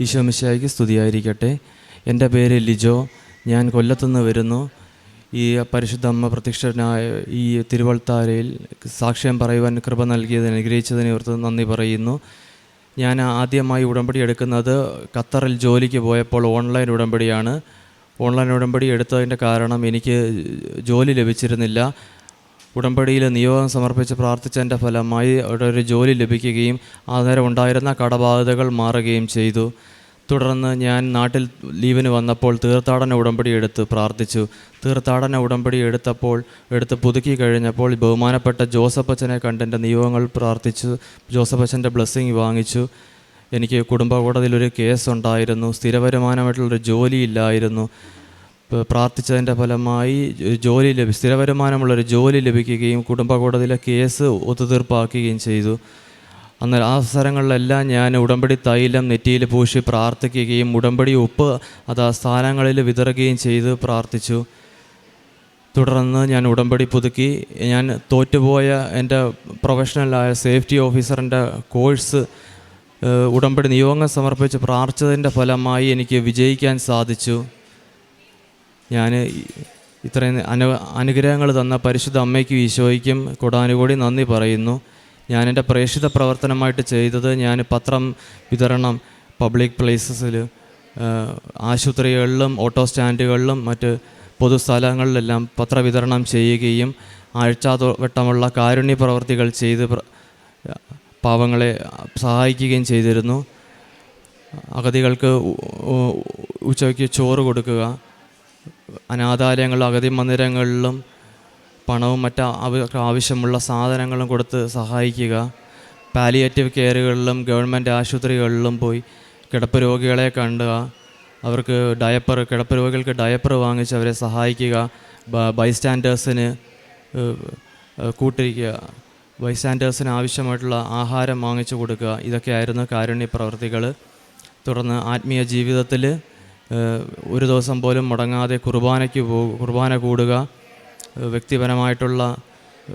ഈശോമിശായിക്ക് സ്തുതിയായിരിക്കട്ടെ. എന്റെ പേര് ലിജോ. ഞാൻ കൊല്ലത്തുനിന്ന് വരുന്നു. ഈ പരിശുദ്ധ അമ്മ പ്രത്യക്ഷനായ ഈ തിരുവൾത്താരയിൽ സാക്ഷ്യം പറയുവാൻ കൃപ നൽകിയതിന് അനുഗ്രഹിച്ചതിനെ ഓർത്ത് നന്ദി പറയുന്നു. ഞാൻ ആദ്യമായി ഉടമ്പടി എടുക്കുന്നത് ഖത്തറിൽ ജോലിക്ക് പോയപ്പോൾ ഓൺലൈൻ ഉടമ്പടിയാണ്. ഓൺലൈൻ ഉടമ്പടി എടുത്തതിന്റെ കാരണം എനിക്ക് ജോലി ലഭിച്ചിരുന്നില്ല. ഉടമ്പടിയിൽ നിയോഗം സമർപ്പിച്ച് പ്രാർത്ഥിച്ചതിന്റെ ഫലമായി ഒരു ജോലി ലഭിക്കുകയും അന്നേരം ഉണ്ടായിരുന്ന കടബാധ്യതകൾ മാറുകയും ചെയ്തു. തുടർന്ന് ഞാൻ നാട്ടിൽ ലീവിന് വന്നപ്പോൾ തീർത്ഥാടന ഉടമ്പടി എടുത്ത് പ്രാർത്ഥിച്ചു. തീർത്ഥാടന ഉടമ്പടി എടുത്തപ്പോൾ എടുത്ത് പുതുക്കി കഴിഞ്ഞപ്പോൾ ബഹുമാനപ്പെട്ട ജോസഫ് അച്ഛനെ കണ്ടെന്റെ നിയോഗങ്ങൾ പ്രാർത്ഥിച്ചു. ജോസഫ് അച്ഛന്റെ ബ്ലെസ്സിങ് വാങ്ങിച്ചു. എനിക്ക് കുടുംബ കോടതിയിലൊരു കേസ് ഉണ്ടായിരുന്നു. സ്ഥിരവരുമാനമായിട്ടുള്ളൊരു ജോലിയില്ലായിരുന്നു പ്രാർത്ഥിച്ചതിന്റെ ഫലമായി ജോലി ലഭി സ്ഥിര വരുമാനമുള്ളൊരു ജോലി ലഭിക്കുകയും കുടുംബ കോടതിയിലെ കേസ് ഒത്തുതീർപ്പാക്കുകയും ചെയ്തു. അന്നേരം ആ അവസരങ്ങളിലെല്ലാം ഞാൻ ഉടമ്പടി തൈലം നെറ്റിയിൽ പൂശി പ്രാർത്ഥിക്കുകയും ഉടമ്പടി ഉപ്പ് അത് ആ സ്ഥാനങ്ങളിൽ വിതറുകയും ചെയ്ത് പ്രാർത്ഥിച്ചു. തുടർന്ന് ഞാൻ ഉടമ്പടി പുതുക്കി. ഞാൻ തോറ്റുപോയ എന്റെ പ്രൊഫഷണലായ സേഫ്റ്റി ഓഫീസറിന്റെ കോഴ്സ് ഉടമ്പടി നിയോഗം സമർപ്പിച്ച് പ്രാർത്ഥിച്ചതിന്റെ ഫലമായി എനിക്ക് വിജയിക്കാൻ സാധിച്ചു. ഞാൻ ഇത്രയും അനു അനുഗ്രഹങ്ങൾ തന്ന പരിശുദ്ധ അമ്മയ്ക്കും ഈശോയ്ക്കും കൊടാനുകൂടി നന്ദി പറയുന്നു. ഞാൻ എന്റെ പ്രേക്ഷിത പ്രവർത്തനമായിട്ട് ചെയ്തത് ഞാൻ പത്രം വിതരണം പബ്ലിക് പ്ലേസസിൽ ആശുപത്രികളിലും ഓട്ടോ സ്റ്റാൻഡുകളിലും മറ്റ് പൊതുസ്ഥലങ്ങളിലെല്ലാം പത്രവിതരണം ചെയ്യുകയും ആഴ്ചാവട്ടമുള്ള കാരുണ്യ പ്രവർത്തികൾ ചെയ്ത് പാവങ്ങളെ സഹായിക്കുകയും ചെയ്തിരുന്നു. അഗതികൾക്ക് ഉച്ചയ്ക്ക് ചോറ് കൊടുക്കുക. അനാഥാലയങ്ങളിലും അഗതി മന്ദിരങ്ങളിലും പണവും മറ്റ് ആവശ്യമുള്ള സാധനങ്ങളും കൊടുത്ത് സഹായിക്കുക. പാലിയേറ്റീവ് കെയറുകളിലും ഗവൺമെന്റ് ആശുപത്രികളിലും പോയി കിടപ്പ് രോഗികളെ കണ്ടുക. അവർക്ക് ഡയപ്പർ കിടപ്പ് രോഗികൾക്ക് ഡയപ്പർ വാങ്ങിച്ച് അവരെ സഹായിക്കുക. ബൈസ്റ്റാൻഡേഴ്സിന് കൂട്ടിരിക്കുക. ബൈസ്റ്റാൻഡേഴ്സിന് ആവശ്യമായിട്ടുള്ള ആഹാരം വാങ്ങിച്ചു കൊടുക്കുക. ഇതൊക്കെയായിരുന്നു കാരുണ്യ പ്രവർത്തികൾ തുടർന്ന് ആത്മീയ ജീവിതത്തിൽ ഒരു ദിവസം പോലും മുടങ്ങാതെ കുർബാനയ്ക്ക് പോ കുർബാന കൂടുക. വ്യക്തിപരമായിട്ടുള്ള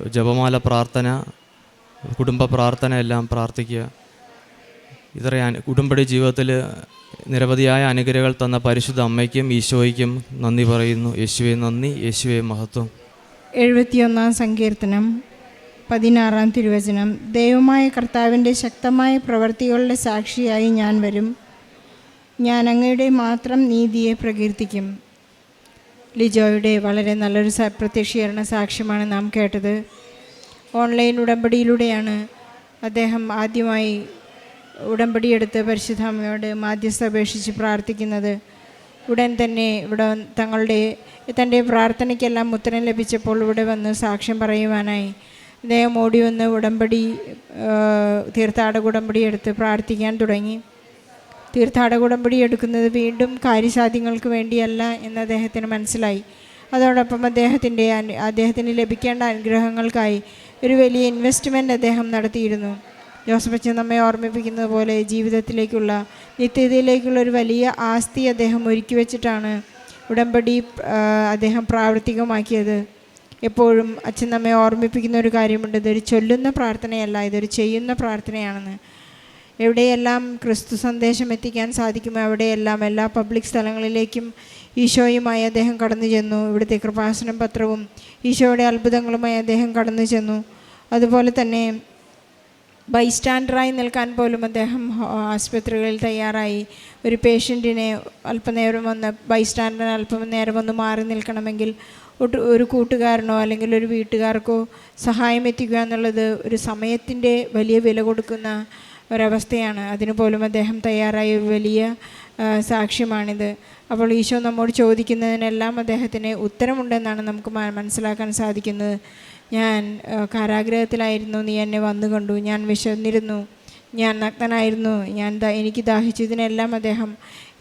ജപമാല പ്രാർത്ഥന കുടുംബ പ്രാർത്ഥന എല്ലാം പ്രാർത്ഥിക്കുക. ഇത്ര ഉടമ്പടി ജീവിതത്തിൽ നിരവധിയായ അനുഗ്രഹങ്ങൾ തന്ന പരിശുദ്ധ അമ്മയ്ക്കും ഈശോയ്ക്കും നന്ദി പറയുന്നു. യേശുവെ നന്ദി യേശുവെ മഹത്വം. എഴുപത്തിയൊന്നാം സങ്കീർത്തനം പതിനാറാം തിരുവചനം. ദൈവമായ കർത്താവിന്റെ ശക്തമായ പ്രവൃത്തികളുടെ സാക്ഷിയായി ഞാൻ വരും. ഞാൻ അങ്ങയുടെ മാത്രം നീതിയെ പ്രകീർത്തിക്കും. ലിജോയുടെ വളരെ നല്ലൊരു പ്രത്യക്ഷീകരണ സാക്ഷ്യമാണ് നാം കേട്ടത്. ഓൺലൈൻ ഉടമ്പടിയിലൂടെയാണ് അദ്ദേഹം ആദ്യമായി ഉടമ്പടിയെടുത്ത് പരിശുദ്ധാമയോട് മാധ്യസ്ഥ അപേക്ഷിച്ച് പ്രാർത്ഥിക്കുന്നത്. ഉടൻ തന്നെ ഇവിടെ തങ്ങളുടെ തന്റെ പ്രാർത്ഥനയ്ക്കെല്ലാം ഉത്തരം ലഭിച്ചപ്പോൾ ഇവിടെ വന്ന് സാക്ഷ്യം പറയുവാനായി അദ്ദേഹം ഓടി വന്ന് ഉടമ്പടി തീർത്ഥാടക ഉടമ്പടി എടുത്ത് പ്രാർത്ഥിക്കാൻ തുടങ്ങി. തീർത്ഥാടക ഉടമ്പടി എടുക്കുന്നത് വീണ്ടും കാര്യസാധ്യങ്ങൾക്ക് വേണ്ടിയല്ല എന്ന് അദ്ദേഹത്തിന് മനസ്സിലായി. അതോടൊപ്പം അദ്ദേഹത്തിന്റെ അദ്ദേഹത്തിന് ലഭിക്കേണ്ട അനുഗ്രഹങ്ങൾക്കായി ഒരു വലിയ ഇൻവെസ്റ്റ്മെന്റ് അദ്ദേഹം നടത്തിയിരുന്നു. ജോസഫ് അച്ഛൻ നമ്മെ ഓർമ്മിപ്പിക്കുന്നത് പോലെ ജീവിതത്തിലേക്കുള്ള നിത്യതയിലേക്കുള്ള ഒരു വലിയ ആസ്തി അദ്ദേഹം ഒരുക്കി വെച്ചിട്ടാണ് ഉടമ്പടി അദ്ദേഹം പ്രാവർത്തികമാക്കിയത്. എപ്പോഴും അച്ഛൻ നമ്മെ ഓർമ്മിപ്പിക്കുന്ന ഒരു കാര്യമുണ്ട്. ഇതൊരു ചൊല്ലുന്ന പ്രാർത്ഥനയല്ല ഇതൊരു ചെയ്യുന്ന പ്രാർത്ഥനയാണെന്ന്. എവിടെയെല്ലാം ക്രിസ്തു സന്ദേശം എത്തിക്കാൻ സാധിക്കുമോ അവിടെയെല്ലാം എല്ലാ പബ്ലിക് സ്ഥലങ്ങളിലേക്കും ഈശോയുമായി അദ്ദേഹം കടന്നു ചെന്നു. ഇവിടുത്തെ കൃപാസനം പത്രവും ഈശോയുടെ അത്ഭുതങ്ങളുമായി അദ്ദേഹം കടന്നു ചെന്നു. അതുപോലെ തന്നെ ബൈസ്റ്റാൻഡറായി നിൽക്കാൻ പോലും അദ്ദേഹം ആശുപത്രികളിൽ തയ്യാറായി. ഒരു പേഷ്യന്റിനെ അല്പനേരം ഒന്ന് ബൈസ്റ്റാൻഡറിന് അല്പം നേരം ഒന്ന് മാറി നിൽക്കണമെങ്കിൽ ഒരു കൂട്ടുകാരനോ അല്ലെങ്കിൽ ഒരു വീട്ടുകാർക്കോ സഹായം എത്തിക്കുക എന്നുള്ളത് ഒരു സമയത്തിന്റെ വലിയ വില കൊടുക്കുന്ന ഒരവസ്ഥയാണ്. അതിന് പോലും അദ്ദേഹം തയ്യാറായ വലിയ സാക്ഷ്യമാണിത്. അപ്പോൾ ഈശോ നമ്മോട് ചോദിക്കുന്നതിനെല്ലാം അദ്ദേഹത്തിന് ഉത്തരമുണ്ടെന്നാണ് നമുക്ക് മനസ്സിലാക്കാൻ സാധിക്കുന്നത്. ഞാൻ കാരാഗ്രഹത്തിലായിരുന്നു. നീ എന്നെ വന്നു കണ്ടു. ഞാൻ വിശന്നിരുന്നു. ഞാൻ നഗ്നനായിരുന്നു. ഞാൻ എനിക്ക് ദാഹിച്ചതിനെല്ലാം അദ്ദേഹം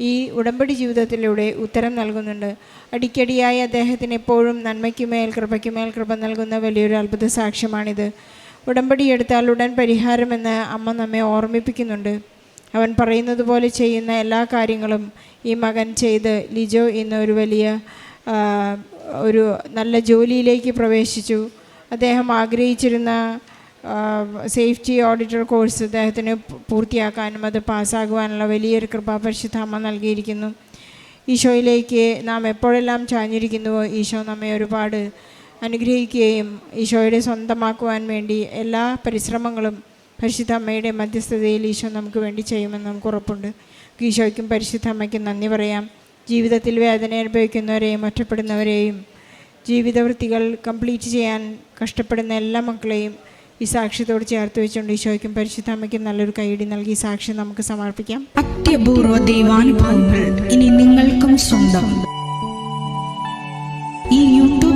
ഈ ഉടമ്പടി ജീവിതത്തിലൂടെ ഉത്തരം നൽകുന്നുണ്ട്. അടിക്കടിയായി അദ്ദേഹത്തിന് എപ്പോഴും നന്മയ്ക്കുമേൽ കൃപയ്ക്കുമേൽ കൃപ നൽകുന്ന വലിയൊരു അത്ഭുത സാക്ഷ്യമാണിത്. ഉടമ്പടി എടുത്താൽ ഉടൻ പരിഹാരമെന്ന് അമ്മ നമ്മെ ഓർമ്മിപ്പിക്കുന്നുണ്ട്. അവൻ പറയുന്നത് പോലെ ചെയ്യുന്ന എല്ലാ കാര്യങ്ങളും ഈ മകൻ ചെയ്ത് ലിജോ ഇന്ന് ഒരു വലിയ ഒരു നല്ല ജോലിയിലേക്ക് പ്രവേശിച്ചു. അദ്ദേഹം ആഗ്രഹിച്ചിരുന്ന സേഫ്റ്റി ഓഡിറ്റർ കോഴ്സ് അദ്ദേഹത്തിന് പൂർത്തിയാക്കാനും അത് പാസ്സാകുവാനുള്ള വലിയൊരു കൃപാപരിശുദ്ധ അമ്മ നൽകിയിരിക്കുന്നു. ഈശോയിലേക്ക് നാം എപ്പോഴെല്ലാം ചാഞ്ഞിരിക്കുന്നുവോ ഈശോ നമ്മെ ഒരുപാട് അനുഗ്രഹിക്കുകയും ഈശോയുടെ സ്വന്തമാക്കുവാൻ വേണ്ടി എല്ലാ പരിശ്രമങ്ങളും പരിശുദ്ധ അമ്മയുടെ മധ്യസ്ഥതയിൽ ഈശോ നമുക്ക് വേണ്ടി ചെയ്യുമെന്ന് നമുക്ക് ഉറപ്പുണ്ട്. ഈശോയ്ക്കും പരിശുദ്ധ അമ്മയ്ക്കും നന്ദി പറയാം. ജീവിതത്തിൽ വേദന അനുഭവിക്കുന്നവരെയും ഒറ്റപ്പെടുന്നവരെയും ജീവിതവൃത്തികൾ കംപ്ലീറ്റ് ചെയ്യാൻ കഷ്ടപ്പെടുന്ന എല്ലാ മക്കളെയും ഈ സാക്ഷ്യത്തോട് ചേർത്ത് വെച്ചുകൊണ്ട് ഈശോയ്ക്കും പരിശുദ്ധ അമ്മയ്ക്കും നല്ലൊരു കൈയടി നൽകി സാക്ഷ്യം നമുക്ക് സമർപ്പിക്കാം. അത്യപൂർവ ദൈവാനുഭവങ്ങൾ ഇനി നിങ്ങൾക്കും സ്വന്തം.